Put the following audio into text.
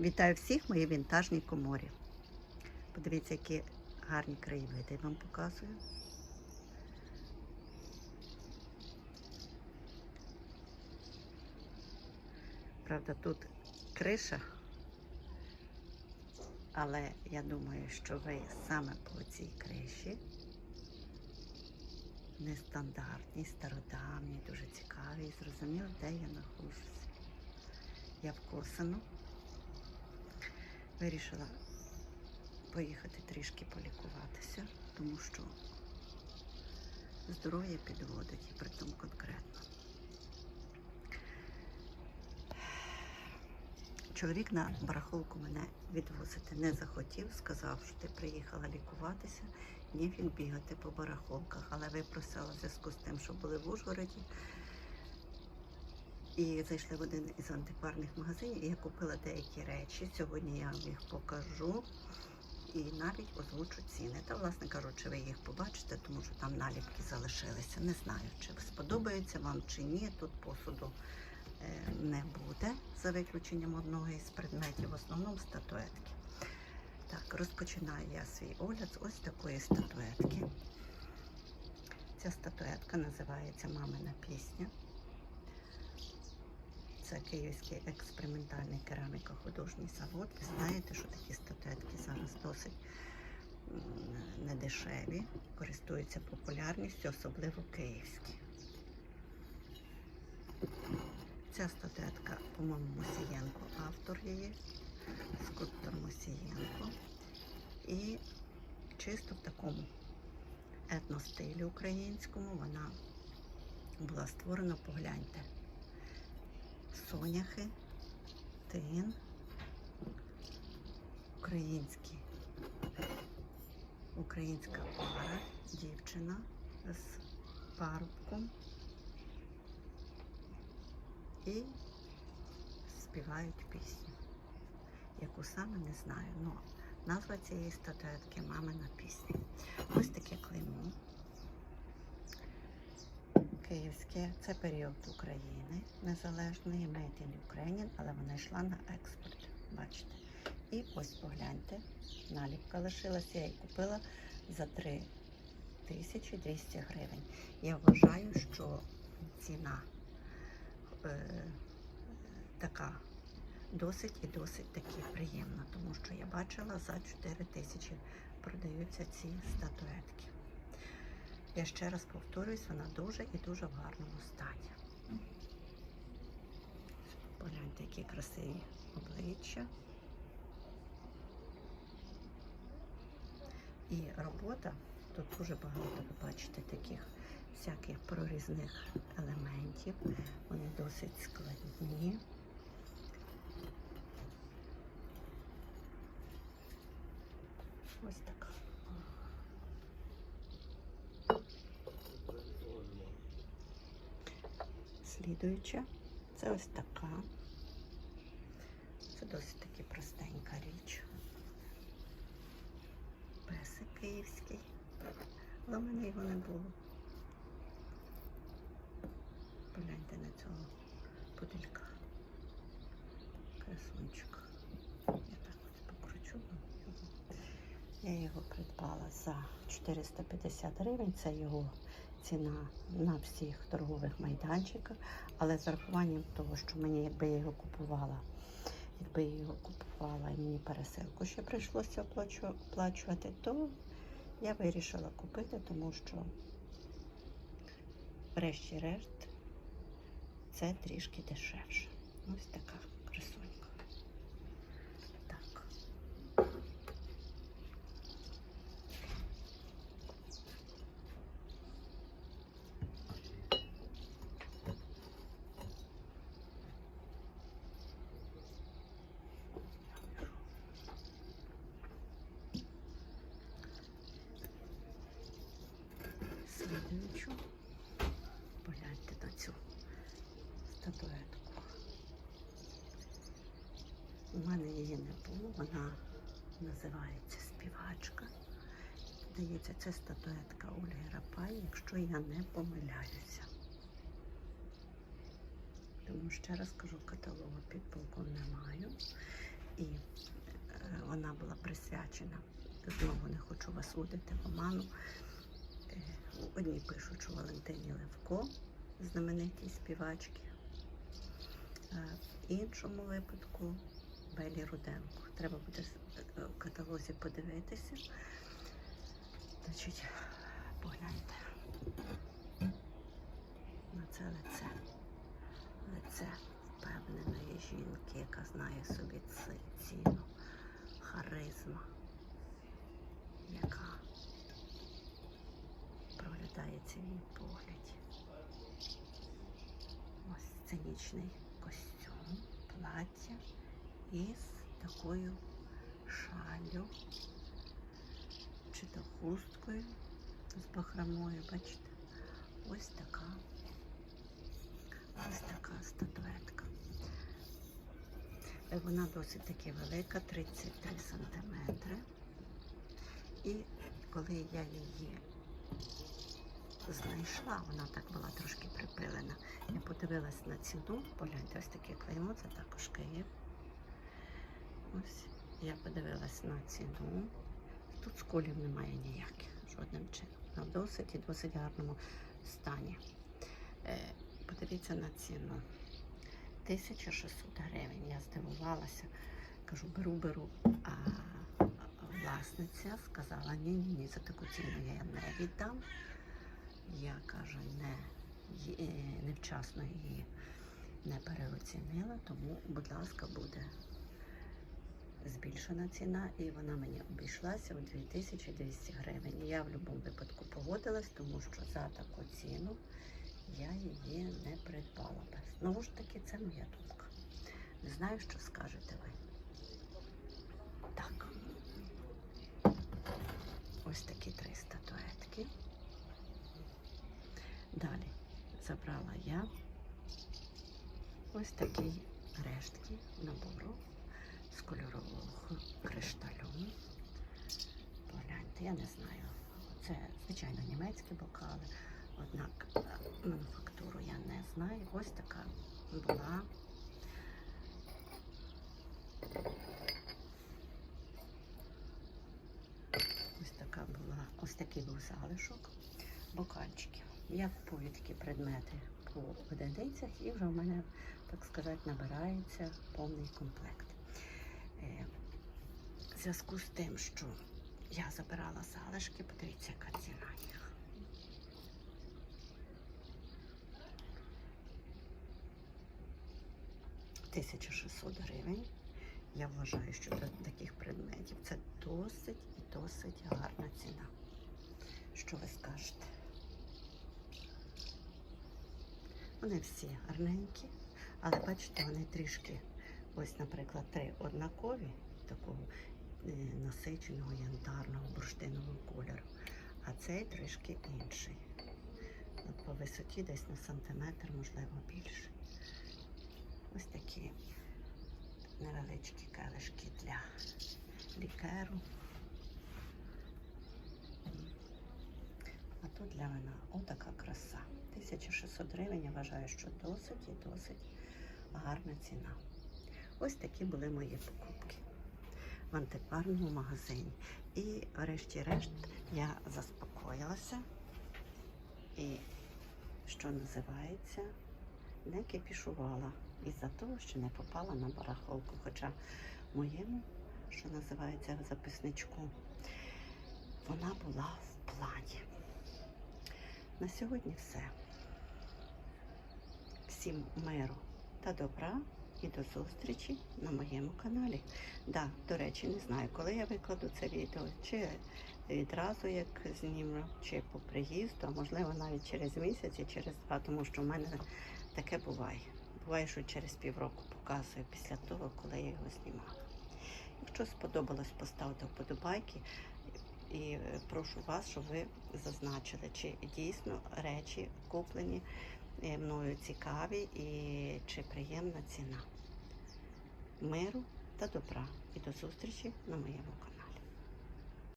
Вітаю всіх в моїй вінтажній коморі. Подивіться, які гарні краєвиди я вам показую. Правда, тут криша, але я думаю, що ви саме по цій криші нестандартні, стародавні, дуже цікаві і зрозуміли, де я знаходжуся. Я в Косино. Вирішила поїхати трішки полікуватися, тому що здоров'я підводить і при тому конкретно. Чоловік на барахолку мене відвозити не захотів, сказав, що ти приїхала лікуватися, ні він бігати по барахолках, але випросила в зв'язку з тим, що були в Ужгороді. І зайшли в один із антикварних магазинів, і я купила деякі речі. Сьогодні я вам їх покажу і навіть озвучу ціни. Та, власне кажучи, ви їх побачите, тому що там наліпки залишилися. Не знаю, чи сподобається вам чи ні. Тут посуду е, не буде, за виключенням одного із предметів, в основному статуетки. Так, розпочинаю я свій огляд з ось такої статуетки. Ця статуетка називається Мамина пісня. Це Київський експериментальний кераміко-художній завод. Ви знаєте, що такі статуетки зараз досить недешеві, користуються популярністю, особливо київські. Ця статуетка, по-моєму, Мосієнко, автор її, скульптор Мосієнко. І чисто в такому етностилі українському вона була створена, погляньте соняхи, тин, українські, українська пара, дівчина з парубком і співають пісню, яку саме не знаю. Ну, назва цієї статуетки Мамина пісня. Ось таке клеймо. Київське це період України незалежної, made in Ukraine, але вона йшла на експорт. Бачите. І ось погляньте, наліпка лишилася, я її купила за 3200 гривень. Я вважаю, що ціна е, така досить і досить таки приємна, тому що я бачила за 4 тисячі продаються ці статуетки. Я ще раз повторююсь, вона дуже і дуже в гарному стані. Погляньте, які красиві обличчя. І робота, тут дуже багато, ви бачите, таких всяких прорізних елементів. Вони досить складні. Ось така. Слідуюча. Це ось така. Це досить таки простенька річ. Песик київський. Але в мене його не було. Погляньте на цього пуделька. Красунчик. Я так ось покручу. Я його придбала за 450 гривень. Це його ціна на всіх торгових майданчиках, але з урахуванням того, що мені, якби я його купувала, якби я його купувала і мені пересилку ще прийшлося оплачувати, то я вирішила купити, тому що, врешті-решт, це трішки дешевше. Ось така красунька. Так. Слідуючу. Погляньте на цю статуетку. У мене її не було, вона називається співачка. Здається, це статуетка Ольги Рапай, якщо я не помиляюся. Тому ще раз кажу, каталогу під не маю. І посвячена. Знову не хочу вас водити в оману. Е, Одні пишуть, що Валентині Левко, знаменитій співачки. В іншому випадку Белі Руденко. Треба буде е, в каталозі подивитися. Значить, погляньте на це лице. Лице впевненої жінки, яка знає собі ціну, харизма, яка її погляді. Ось сценічний костюм, плаття із такою шаллю чи то хусткою з бахромою, бачите? Ось така. Ось така статуетка. Вона досить таки велика, 33 сантиметри. І коли я її знайшла, вона так була трошки припилена. Я подивилась на ціну, погляньте, ось таке клеймо, це також Київ. Ось я подивилась на ціну. Тут сколів немає ніяких, жодним чином. Вона в досить і досить гарному стані. Е, подивіться на ціну. 1600 гривень. Я здивувалася. Кажу, беру, беру. А власниця сказала, ні, ні, ні, за таку ціну я не віддам. Я каже, не, е, невчасно її не переоцінила, тому, будь ласка, буде збільшена ціна, і вона мені обійшлася у 2200 гривень. Я в будь-якому випадку погодилась, тому що за таку ціну я її не придбала. Знову ж таки, це моя думка. Не знаю, що скажете ви. Так. Ось такі три статуетки. Далі забрала я ось такі рештки набору з кольорового кришталю. Погляньте, я не знаю. Це, звичайно, німецькі бокали, однак е, мануфактуру я не знаю. Ось така була. Ось така була, ось такий був залишок бокальчиків. Я купую такі предмети по одиницях і вже в мене, так сказати, набирається повний комплект. Е, В зв'язку з тим, що я забирала залишки, подивіться, яка ціна їх. Тисяча 1600 гривень. Я вважаю, що для таких предметів це досить і досить гарна ціна. Що ви скажете? Вони всі гарненькі, але бачите, вони трішки, ось, наприклад, три однакові, такого е, насиченого янтарного бурштинового кольору, а цей трішки інший. По висоті десь на сантиметр, можливо, більше. Ось такі невеличкі келишки для лікеру. А тут для вина отака краса. 1600 гривень, я вважаю, що досить і досить гарна ціна. Ось такі були мої покупки в антикварному магазині. І врешті-решт я заспокоїлася і, що називається, не кипішувала із-за того, що не попала на барахолку. Хоча моєму, що називається записничку, вона була в плані. На сьогодні все. Всім миру та добра і до зустрічі на моєму каналі. Да, до речі, не знаю, коли я викладу це відео, чи відразу як зніму, чи по приїзду, а можливо навіть через місяць і через два, тому що в мене таке буває. Буває, що через півроку показую після того, коли я його знімала. Якщо сподобалось, поставте вподобайки. І е, прошу вас, щоб ви зазначили, чи дійсно речі куплені е, мною цікаві і чи приємна ціна. Миру та добра. І до зустрічі на моєму каналі.